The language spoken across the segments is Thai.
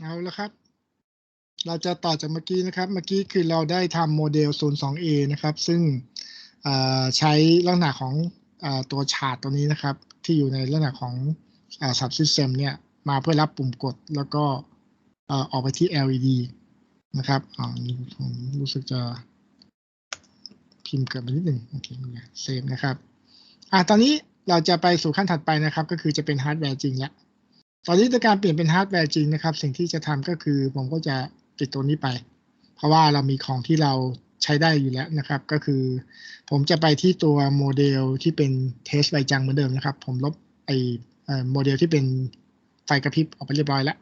เอาละครับ เราจะต่อจากเมื่อกี้นะครับ เมื่อกี้คือเราได้ทำโมเดล 02A นะครับ ซึ่งใช้ลักษณะของอตัวชาร์ตตัวนี้นะครับ ที่อยู่ในลักษณะของอ subsystem เนี่ยมาเพื่อรับปุ่มกดแล้วก็อออกไปที่ LED นะครับอ๋อนี่ผมรู้สึกจะพิมพ์เกิดมานิดหนึ่งโอเคเซฟนะครับอะตอนนี้เราจะไปสู่ขั้นถัดไปนะครับ ก็คือจะเป็นฮาร์ดแวร์จริงแล้ว ตอนนี้ในการเปลี่ยนเป็นฮาร์ดแวร์จริงนะครับ สิ่งที่จะทำก็คือผมก็จะปิดตัวนี้ไป เพราะว่าเรามีของที่เราใช้ได้อยู่แล้วนะครับ ก็คือ ผมจะไปที่ตัวโมเดลที่เป็นเทสไวจังเหมือนเดิมนะครับ ผมลบไอโมเดลที่เป็นไฟกระพริบออกไปเรียบร้อยแล้ว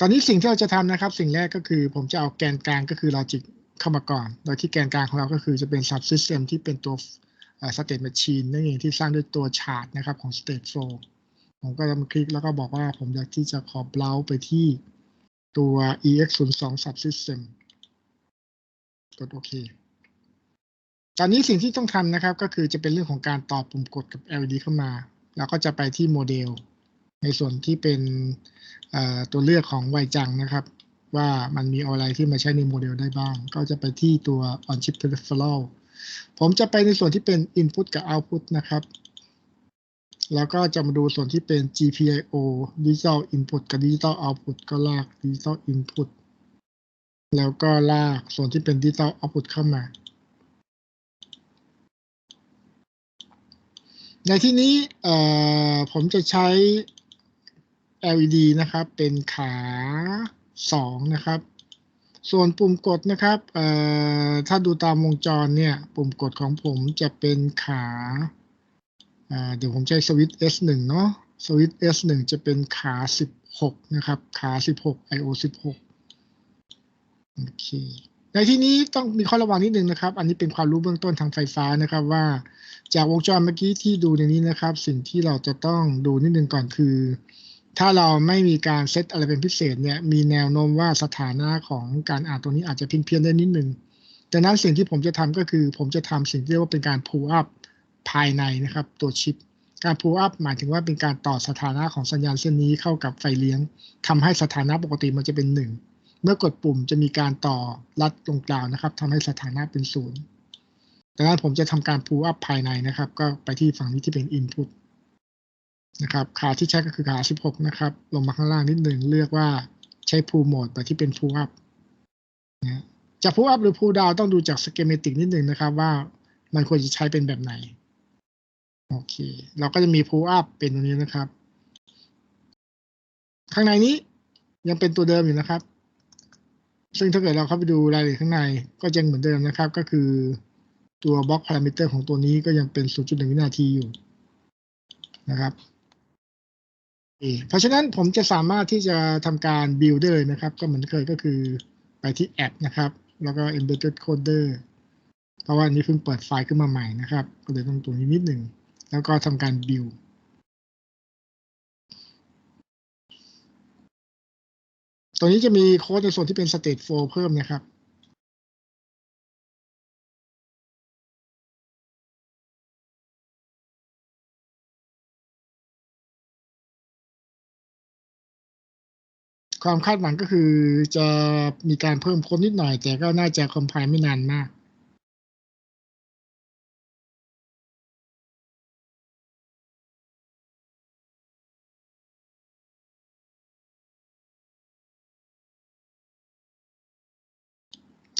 ตอนนี้สิ่งที่เราจะทำนะครับ สิ่งแรกก็คือผมจะเอาแกนกลางก็คือ logic เข้ามาก่อน โดยที่แกนกลางของเราก็คือจะเป็น subsystem ที่เป็นตัวเอ่อ state machine นั่นเองที่สร้างด้วยตัว chart นะครับของ state flow ผมก็จะมาคลิกแล้วก็บอกว่าผมอยากที่จะขอ browse ไปที่ตัว ex02 subsystem กดโอเค ตอนนี้สิ่งที่ต้องทำนะครับ ก็คือจะเป็นเรื่องของการต่อปุ่มกดกับ LED เข้ามา แล้วก็จะไปที่โมเดล ในส่วนที่เป็นตัวเลือกของไวจังนะครับ ว่ามันมีอะไรที่มาใช้ในโมเดลได้บ้าง ก็จะไปที่ตัว on chip peripheral ผมจะไปในส่วนที่เป็น input กับ output นะครับ แล้วก็จะมาดูส่วนที่เป็น GPIO Digital Input กับ Digital Output ก็ลาก Digital Input แล้วก็ลากส่วนที่เป็น Digital Output เข้ามา ในที่นี้ผมจะใช้ LED นะครับ เป็นขา 2 นะครับ ส่วนปุ่มกดนะครับถ้าดูตามวงจรเนี่ย ปุ่มกดของผมจะเป็นขา เดี๋ยวผมใช้สวิตช์ S1 เนาะสวิตช์ S1 จะเป็นขา 16 นะครับ ขา 16 IO 16 โอเค ในที่นี้ต้องมีข้อระวังนิดนึงนะครับ อันนี้เป็นความรู้เบื้องต้นทางไฟฟ้านะครับว่า จากวงจรเมื่อกี้ที่ดูในนี้นะครับ สิ่งที่เราจะต้องดูนิดนึงก่อนคือ ถ้าเราไม่มีการเซตอะไรเป็นพิเศษเนี่ย มีแนวโน้มว่าสถานะของการอ่านตัวนี้อาจจะเพี้ยนเพียนๆได้นิดนึงดังนั้นสิ่งที่ผมจะทำก็คือ ผมจะทำสิ่งที่เรียกว่าเป็นการ pull up ภายในนะครับตัวชิป การ pull up หมายถึงว่าเป็นการต่อสถานะของสัญญาณเส้นนี้เข้ากับไฟเลี้ยงทำให้สถานะปกติมันจะเป็นหนึ่งเมื่อกดปุ่มจะมีการต่อลัดตรงกลางนะครับทำให้สถานะเป็นศูนย์ดังนั้นผมจะทำการ pull up ภายในนะครับ ก็ไปที่ฝั่งนี้ที่เป็น input นะครับขาที่ใช้ก็คือขา 16 นะครับ ลงมาข้างล่างนิดหนึ่งเลือกว่าใช้ pull mode ไปที่เป็น pull up นะจะ pull up หรือ pull down ต้องดูจาก schematic นิดหนึ่งนะครับว่ามันควรจะใช้เป็นแบบไหน โอเค เราก็จะมี pull up เป็นตรงนี้นะครับ ข้างในนี้ยังเป็นตัวเดิมอยู่นะครับ ซึ่งถ้าเกิดเราเข้าไปดูรายละเอียดข้างในก็ยังเหมือนเดิมนะครับ ก็คือตัวบล็อกพารามิเตอร์ของตัวนี้ก็ยังเป็น 0.1 วินาทีอยู่นะครับโอเคเพราะฉะนั้นผมจะสามารถที่จะทำการ build ได้เลยนะครับ ก็เหมือนเคยก็คือไปที่แอปนะครับ แล้วก็ embedded coder เพราะว่านนี้เพิ่งเปิดไฟล์ขึ้นมาใหม่นะครับ ก็เลยต้องตัวนี้นิดหนึ่ง แล้วก็ทำการ build ตัวนี้จะมีโค้ดในส่วนที่เป็น state flow เพิ่มนะครับ ความคาดหวังก็คือจะมีการเพิ่มโค้ดนิดหน่อย แต่ก็น่าจะคอมไพล์ไม่นานมาก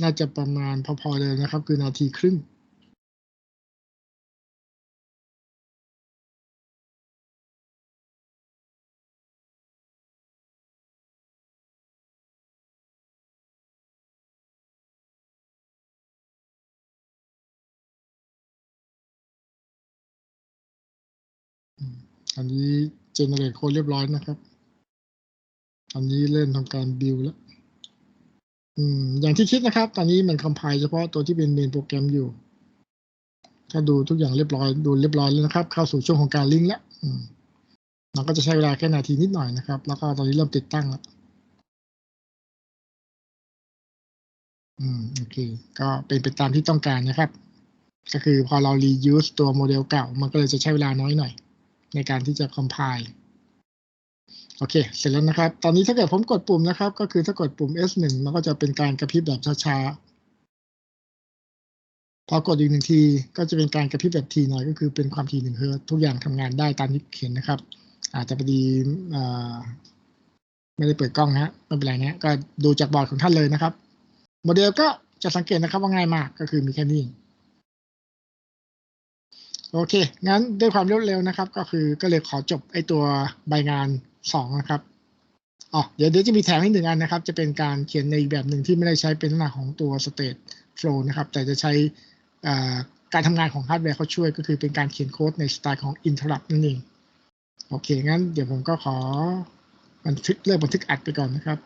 น่าจะประมาณพอๆเลยนะครับ คือนาทีครึ่งอันนี้เจเนเรตโค้ดเรียบร้อยนะครับ อันนี้เริ่มทำการบิลแล้ว อย่างที่คิดนะครับ ตอนนี้มันคอมไพล์เฉพาะตัวที่เป็นเมนโปรแกรมอยู่ ถ้าดูทุกอย่างเรียบร้อยดูเรียบร้อยแล้วนะครับ เข้าสู่ช่วงของการลิงก์แล้วเราก็จะใช้เวลาแค่นาทีนิดหน่อยนะครับ แล้วก็ตอนนี้เริ่มติดตั้งแล้วอืมโอเค ก็เป็นไปตามที่ต้องการนะครับ ก็คือพอเรา reuse ตัวโมเดลเก่า มันก็เลยจะใช้เวลาน้อยหน่อย ในการที่จะ compile โอเค เสร็จแล้วนะครับ ตอนนี้ถ้าเกิดผมกดปุ่มนะครับ ก็คือถ้ากดปุ่ม S1 มันก็จะเป็นการกระพริบแบบช้าๆ พอกดอีกหนึ่งที ก็จะเป็นการกระพริบแบบทีหน่อยก็คือเป็นความถี่หนึ่งเฮิร์ตทุกอย่างทำงานได้ตามที่เขียนนะครับ อาจจะพอดีไม่ได้เปิดกล้องนะฮะไม่เป็นไรนะก็ดูจากบอร์ดของท่านเลยนะครับ โมเดลก็จะสังเกตนะครับว่าง่ายมากก็คือมีแค่นี้โอเค งั้นด้วยความรวดเร็วนะครับ ก็คือก็เลยขอจบไอตัวใบงาน สองนะครับอ๋อเดี๋ยวเดี๋ยวจะมีแถมให้หนึ่งอันนะครับ จะเป็นการเขียนในอีกแบบหนึ่งที่ไม่ได้ใช้เป็นลักษณะของตัว state flow นะครับ แต่จะใช้การทำงานของฮาร์ดแวร์เขาช่วยก็คือเป็นการเขียนโค้ดในสไตล์ของ interrupt นั่นเอง โอเค งั้นเดี๋ยวผมก็ขอบันทึกเลือกบันทึกอัดไปก่อนนะครับ